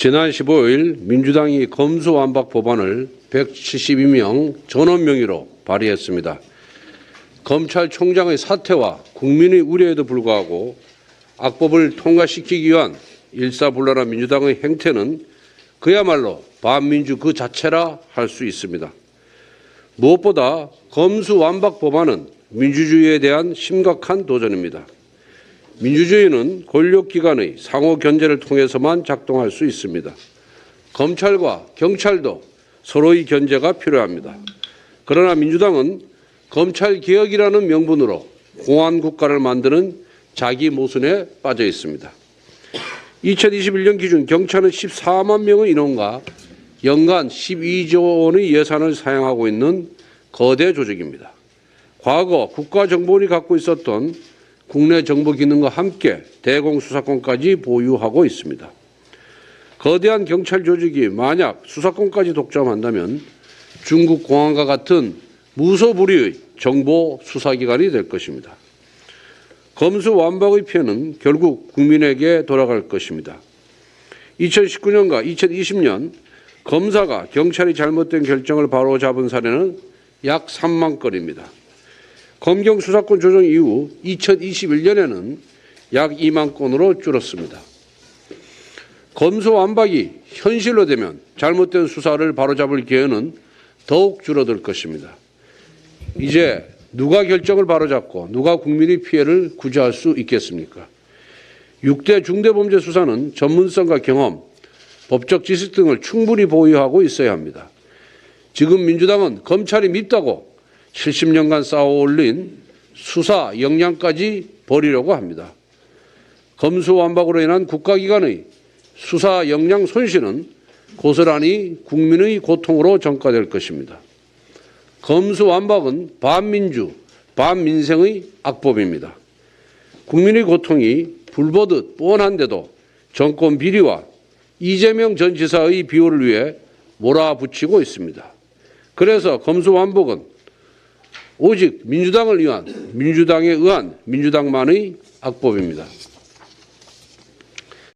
지난 15일 민주당이 검수완박 법안을 172명 전원 명의로 발의했습니다. 검찰총장의 사퇴와 국민의 우려에도 불구하고 악법을 통과시키기 위한 일사불란한 민주당의 행태는 그야말로 반민주 그 자체라 할 수 있습니다. 무엇보다 검수완박 법안은 민주주의에 대한 심각한 도전입니다. 민주주의는 권력기관의 상호 견제를 통해서만 작동할 수 있습니다. 검찰과 경찰도 서로의 견제가 필요합니다. 그러나 민주당은 검찰 개혁이라는 명분으로 공안 국가를 만드는 자기 모순에 빠져 있습니다. 2021년 기준 경찰은 14만 명의 인원과 연간 12조 원의 예산을 사용하고 있는 거대 조직입니다. 과거 국가정보원이 갖고 있었던 국내 정보 기능과 함께 대공수사권까지 보유하고 있습니다. 거대한 경찰 조직이 만약 수사권까지 독점한다면 중국 공안과 같은 무소불위의 정보 수사기관이 될 것입니다. 검수 완박의 피해는 결국 국민에게 돌아갈 것입니다. 2019년과 2020년 검사가 경찰이 잘못된 결정을 바로잡은 사례는 약 3만 건입니다. 검경 수사권 조정 이후 2021년에는 약 2만 건으로 줄었습니다. 검수 완박이 현실로 되면 잘못된 수사를 바로잡을 기회는 더욱 줄어들 것입니다. 이제 누가 결정을 바로잡고 누가 국민의 피해를 구제할 수 있겠습니까? 6대 중대범죄 수사는 전문성과 경험, 법적 지식 등을 충분히 보유하고 있어야 합니다. 지금 민주당은 검찰이 밉다고 70년간 쌓아 올린 수사 역량까지 버리려고 합니다. 검수완박으로 인한 국가기관의 수사 역량 손실은 고스란히 국민의 고통으로 전가될 것입니다. 검수완박은 반민주, 반민생의 악법입니다. 국민의 고통이 불보듯 뻔한데도 정권 비리와 이재명 전 지사의 비호를 위해 몰아붙이고 있습니다. 그래서 검수완박은 오직 민주당을 위한 민주당에 의한 민주당만의 악법입니다.